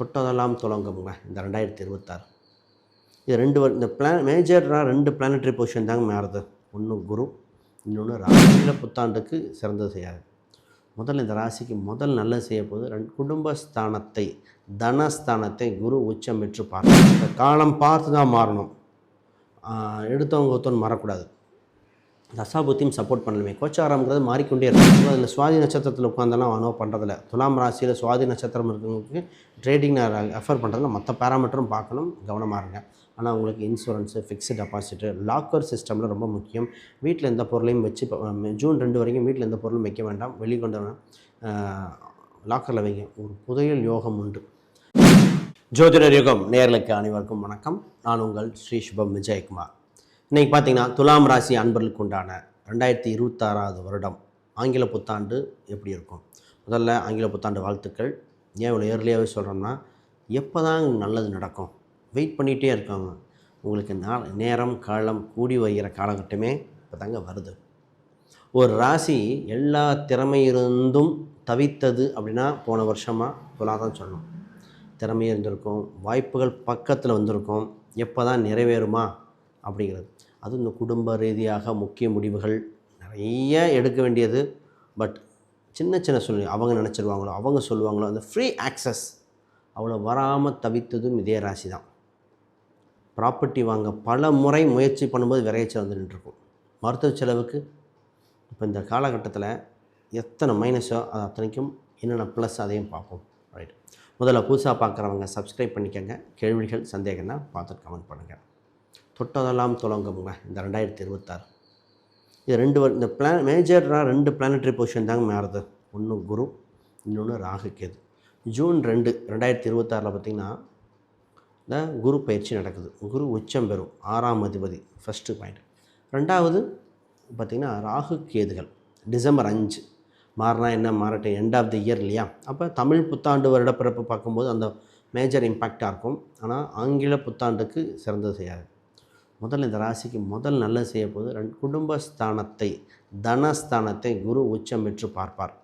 தொட்டதெல்லாம் துலங்குங்க இந்த ரெண்டாயிரத்தி இருபத்தாறு. இது ரெண்டு வரு- இந்த பிளான் மேஜராக ரெண்டு பிளானட்ரி பொசிஷன் தாங்க மாறுது. ஒன்று குரு இன்னொன்று ராசியில் புத்தாண்டுக்கு சிறந்தது செய்யாது. முதல்ல இந்த ராசிக்கு முதல் நல்லது செய்ய போது ரெண்டு குடும்பஸ்தானத்தை தனஸ்தானத்தை குரு உச்சம் பெற்று பார்க்கணும் இந்த காலம் பார்த்து தான் மாறணும் எடுத்தவங்க ஒருத்தவன் மாறக்கூடாது. தசாபுத்தியும் சப்போர்ட் பண்ணலுமே கோச்சாரம்ங்கிறது மாறிக்கொண்டே இருக்கும். அதில் சுவாதி நட்சத்திரத்தில் உட்காந்தெல்லாம் அனுபவம் பண்ணுறதில்ல துலாம் ராசியில் சுவாதி நட்சத்திரம் இருக்கிறவங்களுக்கு ட்ரேடிங் நான் ரெஃபர் பண்ணுறதுல மற்ற பேராமீட்டரும் பார்க்கணும். கவனமாக இருங்க. ஆனால் உங்களுக்கு இன்சூரன்ஸு ஃபிக்ஸ்டு டெபாசிட்டு லாக்கர் சிஸ்டமில் ரொம்ப முக்கியம். வீட்டில் எந்த பொருளையும் வச்சு ஜூன் ரெண்டு வரைக்கும் வீட்டில் எந்த பொருளும் வைக்க வேண்டாம். வெளிக்கொண்டு வேணாம் லாக்கரில் வைங்க. ஒரு புதையல் யோகம் உண்டு. ஜோதிடர் யுகம் நேர்களுக்கு அனைவருக்கும் வணக்கம். நான் உங்கள் ஸ்ரீ சுபம் விஜயகுமார். இன்றைக்கி பார்த்தீங்கன்னா துலாம் ராசி அன்பர்களுக்கு உண்டான ரெண்டாயிரத்தி இருபத்தாறாவது வருடம். ஆங்கில புத்தாண்டு எப்படி இருக்கும்? முதல்ல ஆங்கில புத்தாண்டு வாழ்த்துக்கள். ஏன் இவ்வளோ ஏர்லியாகவே சொல்கிறோம்னா எப்போ தான் நல்லது நடக்கும்? வெயிட் பண்ணிகிட்டே இருக்காங்க உங்களுக்கு நா நேரம் காலம் கூடி வருகிற காலகட்டமே இப்போ தாங்க வருது. ஒரு ராசி எல்லா திறமை இருந்தும் தவித்தது அப்படின்னா போன வருஷமாக துலா தான் சொல்லணும். திறமை இருந்திருக்கும் வாய்ப்புகள் பக்கத்தில் வந்திருக்கும். எப்போ தான் நிறைவேறுமா? அப்படிங்கிறது. அதுவும் இந்த குடும்ப ரீதியாக முக்கிய முடிவுகள் நிறைய எடுக்க வேண்டியது. பட் சின்ன சின்ன சொல்லி அவங்க நினச்சிருவாங்களோ அவங்க சொல்லுவாங்களோ அந்த ஃப்ரீ ஆக்சஸ் அவ்வளோ வராமல் தவித்ததும் இதே ராசி தான். ப்ராப்பர்ட்டி வாங்க பல முறை முயற்சி பண்ணும்போது விரைச்சி வந்து நின்றுருக்கும். மருத்துவ செலவுக்கு இப்போ இந்த காலகட்டத்தில் எத்தனை மைனஸோ அது அத்தனைக்கும் என்னென்ன ப்ளஸ் அதையும் பார்ப்போம். ரைட் முதல்ல புதுசாக பார்க்குறவங்க சப்ஸ்கிரைப் பண்ணிக்கோங்க. கேள்விகள் சந்தேகம்னா பார்த்துட்டு கமெண்ட் பண்ணுங்கள் தொட்டதெல்லாம் துலங்குங்க இந்த ரெண்டாயிரத்தி இருபத்தாறு. இது ரெண்டு வரு- இந்த பிளான் மேஜராக ரெண்டு பிளானட்ரி பொசிஷன் தாங்க மாறுது. ஒன்று குரு இன்னொன்று ராகு கேது. ஜூன் ரெண்டு ரெண்டாயிரத்தி இருபத்தாறில் பார்த்திங்கன்னா இந்த குரு பயிற்சி நடக்குது. குரு உச்சம் பெறும் ஆறாம் அதிபதி ஃபஸ்ட்டு பாயிண்ட் ரெண்டாவது பார்த்திங்கன்னா ராகு கேதுகள் டிசம்பர் அஞ்சு. மாறினா என்ன? மாறட்டும் எண்ட் ஆஃப் தி இயர் இல்லையா? அப்போ தமிழ் புத்தாண்டு வருடப்பிறப்பு பார்க்கும்போது அந்த மேஜர் இம்பேக்டாக இருக்கும். ஆனால் ஆங்கில புத்தாண்டுக்கு சிறந்தது செய்யாது முதல்ல இந்த ராசிக்கு முதல் நல்லது செய்ய போது ரெண்டு குடும்பஸ்தானத்தை தனஸ்தானத்தை குரு உச்சம் பெற்று பார்ப்பார்.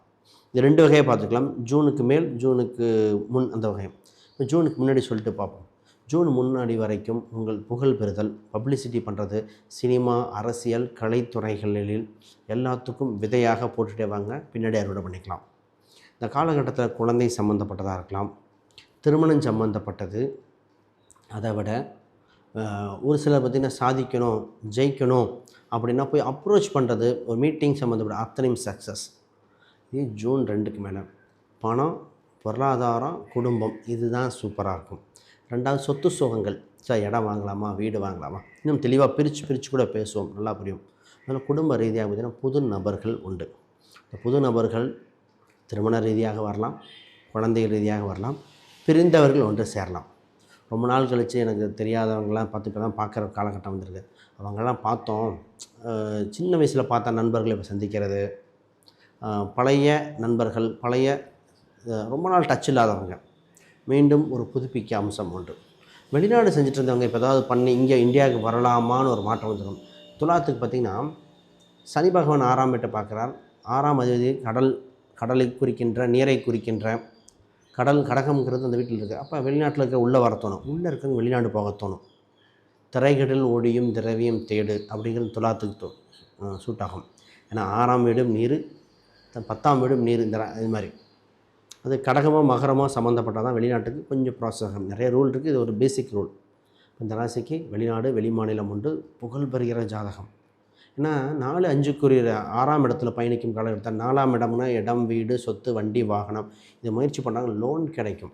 இது ரெண்டு வகையை பார்த்துக்கலாம். ஜூனுக்கு மேல் ஜூனுக்கு முன் அந்த வகை இப்போ ஜூனுக்கு முன்னாடி சொல்லிட்டு பார்ப்போம். ஜூன் முன்னாடி வரைக்கும் உங்கள் புகழ் பெறுதல் பப்ளிசிட்டி பண்ணுறது சினிமா அரசியல் கலைத்துறைகளில் எல்லாத்துக்கும் விதையாக போட்டுட்டே வாங்க. பின்னாடி அறுவடை பண்ணிக்கலாம். இந்த காலகட்டத்தில் குழந்தை சம்மந்தப்பட்டதாக இருக்கலாம். திருமணம் சம்மந்தப்பட்டது அதை விட ஒரு சிலர் பார்த்திங்கன்னா சாதிக்கணும் ஜெயிக்கணும் அப்படின்னா போய் அப்ரோச் பண்ணுறது ஒரு மீட்டிங் சம்மந்தப்பட்ட அத்தனையும் சக்ஸஸ் இது ஜூன் ரெண்டுக்கு மேலே. பணம் பொருளாதாரம் குடும்பம் இதுதான் சூப்பராக இருக்கும். ரெண்டாவது சொத்து சுகங்கள். சார் இடம் வாங்கலாமா வீடு வாங்கலாமா? இன்னும் தெளிவாக பிரித்து பிரித்து கூட பேசுவோம். நல்லா புரியும். அதனால் குடும்ப ரீதியாக பார்த்திங்கன்னா புது நபர்கள் உண்டு. இந்த புது நபர்கள் திருமண ரீதியாக வரலாம் குழந்தை ரீதியாக வரலாம் பிரிந்தவர்கள் ஒன்று சேரலாம். ரொம்ப நாள் கழித்து எனக்கு தெரியாதவங்களாம் பார்த்து இப்போ தான் பார்க்குற காலகட்டம் வந்திருக்கு. அவங்கெல்லாம் பார்த்தோம். சின்ன வயசில் பார்த்த நண்பர்களை இப்போ சந்திக்கிறது. பழைய நண்பர்கள் பழைய ரொம்ப நாள் டச் இல்லாதவங்க. மீண்டும் ஒரு புதுப்பிக்க அம்சம் ஒன்று. வெளிநாடு செஞ்சுட்டு இருந்தவங்க இப்போ ஏதாவது பண்ணி இங்கே இந்தியாவுக்கு வரலாமான்னு ஒரு மாற்றம் வந்துடும். துலாத்துக்கு பார்த்திங்கன்னா சனி பகவான் ஆறாம் வீட்டை பார்க்குறார். ஆறாம் அதிபதி கடல் கடலை குறிக்கின்ற நீரை குறிக்கின்ற கடல் கடகம்ங்கிறது அந்த வீட்டில் இருக்குது அப்போ வெளிநாட்டில் இருக்க உள்ளே வர தோணும். உள்ளே இருக்கிறவங்க வெளிநாடு போக தோணும். திரைகடல் ஓடியும் திரவியம் தேடு அப்படிங்கிறது துலாத்துக்கு தோ சூட் ஆகும். ஏன்னா ஆறாம் வீடும் நீர் பத்தாம் வீடும் நீர் இந்த இது மாதிரி. அது கடகமோ மகரமோ சம்மந்தப்பட்டால் தான் வெளிநாட்டுக்கு கொஞ்சம் ப்ராசஸ் ஆகும். நிறைய ரூல் இருக்குது இது ஒரு பேசிக் ரூல் இந்த ராசிக்கு வெளிநாடு வெளிமாநிலம் உண்டு புகழ் பெறுகிற ஜாதகம். ஏன்னா நாலு அஞ்சுக்குரிய ஆறாம் இடத்துல பயணிக்கும் காலகட்டத்தில் நாலாம் இடம்னா இடம் வீடு சொத்து வண்டி வாகனம். இதை முயற்சி பண்ணாங்க லோன் கிடைக்கும்.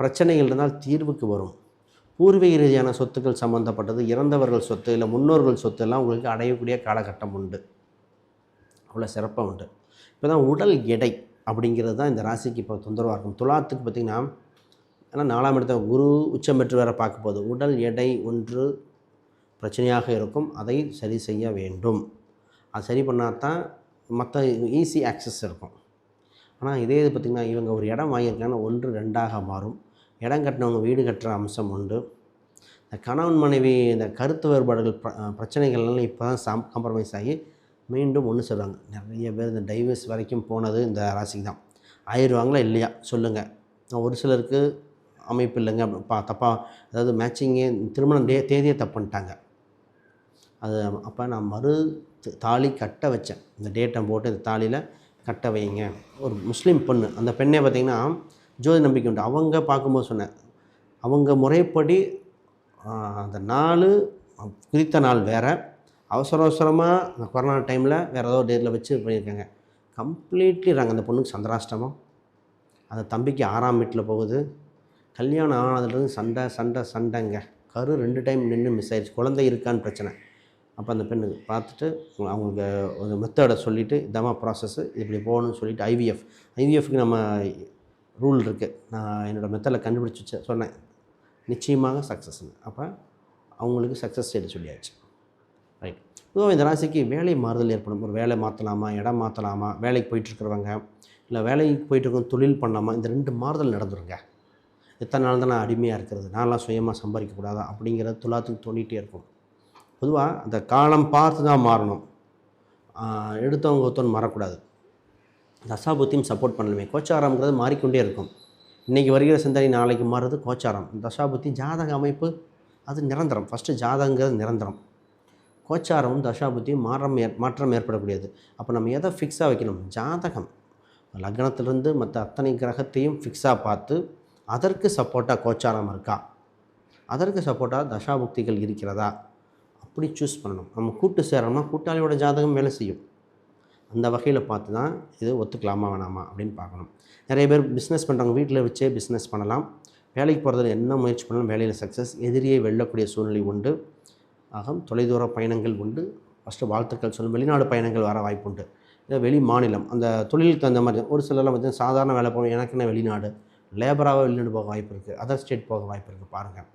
பிரச்சனைகள் இருந்தால் தீர்வுக்கு வரும். பூர்வீக ரீதியான சொத்துக்கள் சம்மந்தப்பட்டது இறந்தவர்கள் சொத்து இல்லை முன்னோர்கள் சொத்து எல்லாம் உங்களுக்கு அடையக்கூடிய காலகட்டம் உண்டு. அவ்வளோ சிறப்பாக உண்டு. இப்போ தான் உடல் எடை அப்படிங்கிறது தான் இந்த ராசிக்கு இப்போ தொந்தரவாக இருக்கும். துலாத்துக்கு பார்த்திங்கன்னா ஏன்னா நாலாம் இடத்த குரு உச்சம் பெற்று வேற பார்க்க போகுது. உடல் எடை ஒன்று பிரச்சனையாக இருக்கும். அதை சரி செய்ய வேண்டும். அது சரி பண்ணால் தான் மற்ற ஈஸி ஆக்சஸ் இருக்கும். ஆனால் இதே இது பார்த்திங்கன்னா இவங்க ஒரு இடம் வாங்கியிருக்காங்கன்னா ஒன்று ரெண்டாக மாறும். இடம் கட்டினவங்க வீடு கட்டுற அம்சம் உண்டு. இந்த கணவன் மனைவி இந்த கருத்து வேறுபாடுகள் பிர பிரச்சனைகள்லாம் இப்போ தான் சாம் காம்ப்ரமைஸ் ஆகி மீண்டும் ஒன்று சொல்லுவாங்க நிறைய பேர் இந்த டைவர்ஸ் வரைக்கும் போனது இந்த ராசிக்கு தான் ஆயிடுவாங்களா இல்லையா? சொல்லுங்கள் ஒரு சிலருக்கு அமைப்பு இல்லைங்க. பா தப்பாக அதாவது மேட்சிங்கே திருமணம் டே தேதியை தப்புன்ட்டாங்க அது அப்போ நான் மறு த- தாலி கட்ட வச்சேன். இந்த டேட்டை போட்டு இந்த தாலியில் கட்ட வைங்க. ஒரு முஸ்லீம் பொண்ணு அந்த பெண்ணே பார்த்திங்கன்னா ஜோதி நம்பிக்கை உண்டு. அவங்க பார்க்கும்போது சொன்னேன் அவங்க முறைப்படி அந்த நாள் குறித்த நாள் வேறு அவசர அவசரமாக அந்த கொரோனா டைமில் வேறு ஏதோ டேட்டில் வச்சு பண்ணியிருக்காங்க. கம்ப்ளீட்லி நாங்கள் அந்த பொண்ணுக்கு சந்திராஷ்டமம். அந்த தம்பிக்கு ஆறாம் வீட்டில் போகுது. கல்யாணம் ஆனதுலேருந்து சண்டை சண்டை சண்டைங்க. கரு ரெண்டு டைம் நின்று மிஸ் ஆயிடுச்சு. குழந்தை இருக்கான்னு பிரச்சனை. அப்போ அந்த பெண்ணு பார்த்துட்டு அவங்களுக்கு ஒரு மெத்தடை சொல்லிவிட்டு இதமாக ப்ராசஸ்ஸு இப்படி போகணும்னு சொல்லிவிட்டு ஐவிஎஃப் ஐவிஎஃப்க்கு நம்ம ரூல் இருக்குது நான் என்னோடய மெத்தடில் கண்டுபிடிச்சி சொன்னேன். நிச்சயமாக சக்ஸஸ்னு அப்போ அவங்களுக்கு சக்ஸஸ் செய்ய சொல்லியாச்சு. ரைட் பொதுவாக இந்த ராசிக்கு வேலை மாறுதல் ஏற்படும். ஒரு வேலை மாற்றலாமா இடம் மாற்றலாமா வேலைக்கு போயிட்டுருக்குறவங்க இல்லை வேலைக்கு போயிட்டுருக்கோம் தொழில் பண்ணலாமா இந்த ரெண்டு மாறுதல் நடந்துருங்க. எத்தனை நாள் தான் நான் அடிமையாக இருக்கிறது நான்லாம் சுயமாக சம்பாதிக்கக்கூடாதா அப்படிங்கிறது துலாத்துக்கு தோண்டிகிட்டே இருக்கும் பொதுவாக அந்த காலம் பார்த்து தான் மாறணும். எடுத்தவங்க ஒருத்தவன் மாறக்கூடாது. தசாபுத்தியும் சப்போர்ட் பண்ணணுமே. கோச்சாரம்ங்கிறது மாறிக்கொண்டே இருக்கும். இன்றைக்கி வருகிற சிந்தனை நாளைக்கு மாறுறது கோச்சாரம். தசாபுத்தி ஜாதக அமைப்பு அது நிரந்தரம். ஃபஸ்ட்டு ஜாதகங்கிறது நிரந்தரம். கோச்சாரமும் தசாபுத்தியும் மாற்றம் ஏற் மாற்றம் ஏற்படக்கூடியது. அப்போ நம்ம எதை ஃபிக்ஸாக வைக்கணும்? ஜாதகம். லக்னத்திலிருந்து மற்ற அத்தனை கிரகத்தையும் ஃபிக்ஸாக பார்த்து அதற்கு சப்போர்ட்டாக கோச்சாரம் இருக்கா? அதற்கு சப்போர்ட்டாக தசாபுக்திகள் இருக்கிறதா? அப்படி சூஸ் பண்ணணும்? நம்ம கூட்டு சேரணும்னா கூட்டாளியோட ஜாதகம் வேலை செய்யும். அந்த வகையில் பார்த்து தான் இது ஒத்துக்கலாமா வேணாமா அப்படின்னு பார்க்கணும். நிறைய பேர் பிஸ்னஸ் பண்ணுறவங்க வீட்டில் வச்சே பிஸ்னஸ் பண்ணலாம். வேலைக்கு போகிறதுல என்ன முயற்சி பண்ணாலும் வேலையில் சக்ஸஸ் எதிரியை வெல்லக்கூடிய சூழ்நிலை உண்டு. ஆக தொலைதூர பயணங்கள் உண்டு. ஃபஸ்ட்டு வாழ்த்துக்கள் சொல்லும். வெளிநாடு பயணங்கள் வர வாய்ப்பு உண்டு. இல்லை வெளி மாநிலம் அந்த தொழிலுக்கு தகுந்த மாதிரி ஒரு சிலர்லாம் பார்த்தீங்கன்னா சாதாரண வேலை போகணும் எனக்கு என்ன வெளிநாடு? லேபராக வெளிநாடு போக வாய்ப்பு இருக்குது அதர் ஸ்டேட் போக வாய்ப்பு இருக்குது பாருங்கள்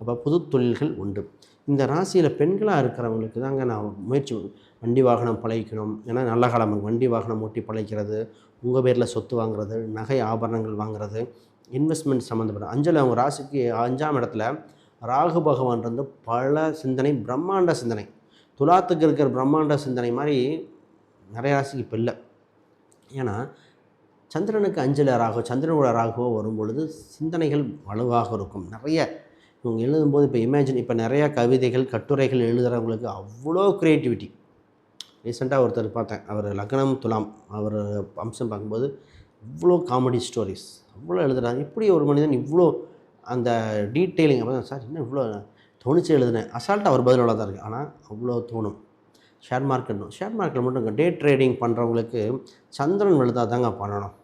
அப்போ புது தொழில்கள் உண்டு. இந்த ராசியில் பெண்களாக இருக்கிறவங்களுக்கு தாங்க நான் முயற்சி வண்டி வாகனம் பழகிக்கணும். ஏன்னா நல்ல காலம் வண்டி வாகனம் ஓட்டி பழகிக்கிறது உங்கள் பேரில் சொத்து வாங்குறது நகை ஆபரணங்கள் வாங்குறது இன்வெஸ்ட்மெண்ட் சம்மந்தப்பட்ட அஞ்சல் அவங்க ராசிக்கு அஞ்சாம் இடத்துல ராகு பகவான் இருந்து பல சிந்தனை பிரம்மாண்ட சிந்தனை. துலாத்துக்கு இருக்கிற பிரம்மாண்ட சிந்தனை மாதிரி நிறைய ராசிக்கு இப்போ இல்லை. ஏன்னா சந்திரனுக்கு அஞ்சல ராகு சந்திரனோட ராகுவோ வரும் பொழுது சிந்தனைகள் வலுவாக இருக்கும். நிறைய எழுதும்போது இப்போ இமேஜின் இப்போ நிறையா கவிதைகள் கட்டுரைகள் எழுதுகிறவங்களுக்கு அவ்வளோ க்ரியேட்டிவிட்டி ரீசெண்டாக ஒருத்தர் பார்த்தேன். அவர் லக்னம் துலாம். அவர் அம்சம் பார்க்கும்போது இவ்வளோ காமெடி ஸ்டோரிஸ் அவ்வளோ எழுதுகிறாங்க இப்படி ஒரு மனிதன் இவ்வளோ அந்த டீட்டெயிலிங் அப்போ சார் இன்னும் இவ்வளோ தோணிச்சு எழுதுனேன். அசால்ட்டாக அவர் பதிலோட தான் இருக்குது ஆனால் அவ்வளோ தோணும். ஷேர் மார்க்கெட்டும் ஷேர் மார்க்கெட் மட்டும் டே ட்ரேடிங் பண்ணுறவங்களுக்கு சந்திரன் எழுதா தாங்க பண்ணணும்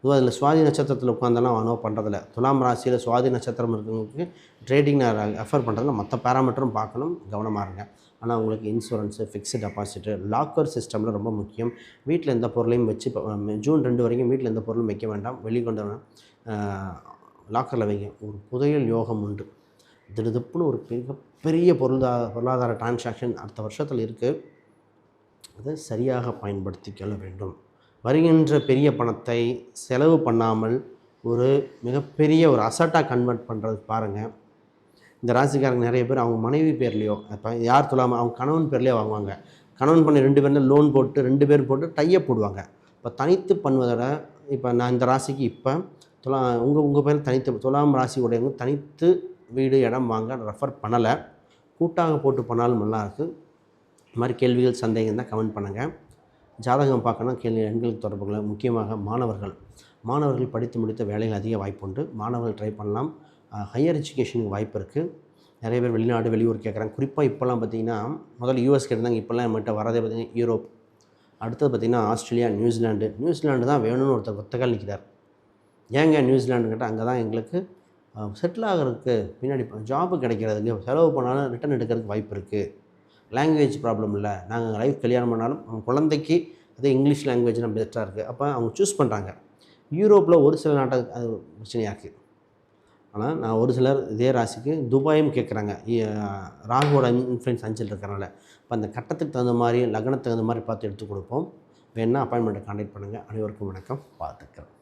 பொதுவாக அதில் சுவாதி நட்சத்திரத்தில் உட்காந்தெல்லாம் அவனோ பண்ணுறதில்ல துலாம் ராசியில் சுவாதி நட்சத்திரம் இருக்கிறவங்களுக்கு ட்ரேடிங் நான் ரெஃபர் பண்ணுறதுல மற்ற பேராமீட்டரும் பார்க்கணும். கவனமாக இருங்க. ஆனால் உங்களுக்கு இன்சூரன்ஸு ஃபிக்ஸ்டு டெபாசிட்டு லாக்கர் சிஸ்டமில் ரொம்ப முக்கியம். வீட்டில் எந்த பொருளையும் வச்சு ஜூன் ரெண்டு வரைக்கும் வீட்டில் எந்த பொருளும் வைக்க வேண்டாம். வெளிக்கொண்டு லாக்கரில் வைங்க. ஒரு புதையல் யோகம் உண்டு. திடுதுப்புன்னு ஒரு மிகப்பெரிய பொருளாதார பொருளாதார டிரான்சாக்ஷன் அடுத்த வருஷத்தில் இருக்குது அதை சரியாக பயன்படுத்திக்கொள்ள வேண்டும். வருகின்ற பெரிய பணத்தை செலவு பண்ணாமல் ஒரு மிகப்பெரிய ஒரு அசட்டாக கன்வெர்ட் பண்ணுறது பாருங்கள் இந்த ராசிக்காரங்க நிறைய பேர் அவங்க மனைவி பேர்லேயோ இப்போ யார் சொல்லாமல் அவங்க கணவன் பேர்லேயோ வாங்குவாங்க. கணவன் பண்ணி ரெண்டு பேரில் லோன் போட்டு ரெண்டு பேர் போட்டு டையப் போடுவாங்க. இப்போ தனித்து பண்ணுவதோட இப்போ நான் இந்த ராசிக்கு இப்போ துலா உங்கள் உங்கள் பேர் தனித்து துலாம் ராசி உடையவங்க தனித்து வீடு இடம் வாங்க ரெஃபர் பண்ணலை. கூட்டாக போட்டு பண்ணாலும் நல்லாயிருக்கு இது மாதிரி கேள்விகள் சந்தேகம் தான் கமெண்ட் பண்ணுங்கள் ஜாதகம் பார்க்கணும் கேள்வி எண்களுக்கு தொடர்புகளை முக்கியமாக மாணவர்கள். மாணவர்கள் படித்து முடித்த வேலைகள் அதிக வாய்ப்புண்டு. மாணவர்கள் ட்ரை பண்ணலாம். ஹையர் எஜுகேஷனுக்கு வாய்ப்பு இருக்குது நிறைய பேர் வெளிநாடு வெளியூர் கேட்குறாங்க. குறிப்பாக இப்போல்லாம் பார்த்தீங்கன்னா முதல்ல யூஎஸ் கேட்டிருந்தாங்க. இப்போல்லாம் நம்மகிட்ட வரதே பார்த்தீங்கன்னா யூரோப் அடுத்தது பார்த்திங்கன்னா ஆஸ்திரேலியா நியூசிலாண்டு நியூசிலாண்டு தான் வேணும்னு ஒருத்தர் ஒத்தக்கால் நிற்கிறார் ஏங்க நியூசிலாண்டு கேட்டால் அங்கே தான் எங்களுக்கு செட்டில் ஆகிறதுக்கு பின்னாடி ஜாப்பு கிடைக்கிறதுக்கு செலவு பண்ணாலும் ரிட்டர்ன் எடுக்கிறதுக்கு வாய்ப்பு இருக்குது லாங்குவேஜ் ப்ராப்ளம் இல்லை. நாங்கள் லைஃப் கல்யாணம் பண்ணாலும் அவங்க குழந்தைக்கு அதே இங்கிலீஷ் லாங்குவேஜ் நம்ம பெஸ்ட்டாக இருக்குது அப்போ அவங்க சூஸ் பண்ணுறாங்க யூரோப்பில் ஒரு சில நாட்டை அது பிரச்சனையாக இருக்குது ஆனால் நான் ஒரு சிலர் இதே ராசிக்கு துபாயும் கேட்குறாங்க ராகுவோட இன்ஃப்ளூயன்ஸ் அஞ்சல் இருக்கிறனால. இப்போ அந்த கட்டத்துக்கு தகுந்த மாதிரி லக்னத்துக்கு தகுந்த மாதிரி பார்த்து எடுத்து கொடுப்போம். வேணால் அப்பாயின்மெண்ட்டை கான்டாக்ட் பண்ணுங்கள் அனைவருக்கும் வணக்கம். பார்த்துக்கிறேன்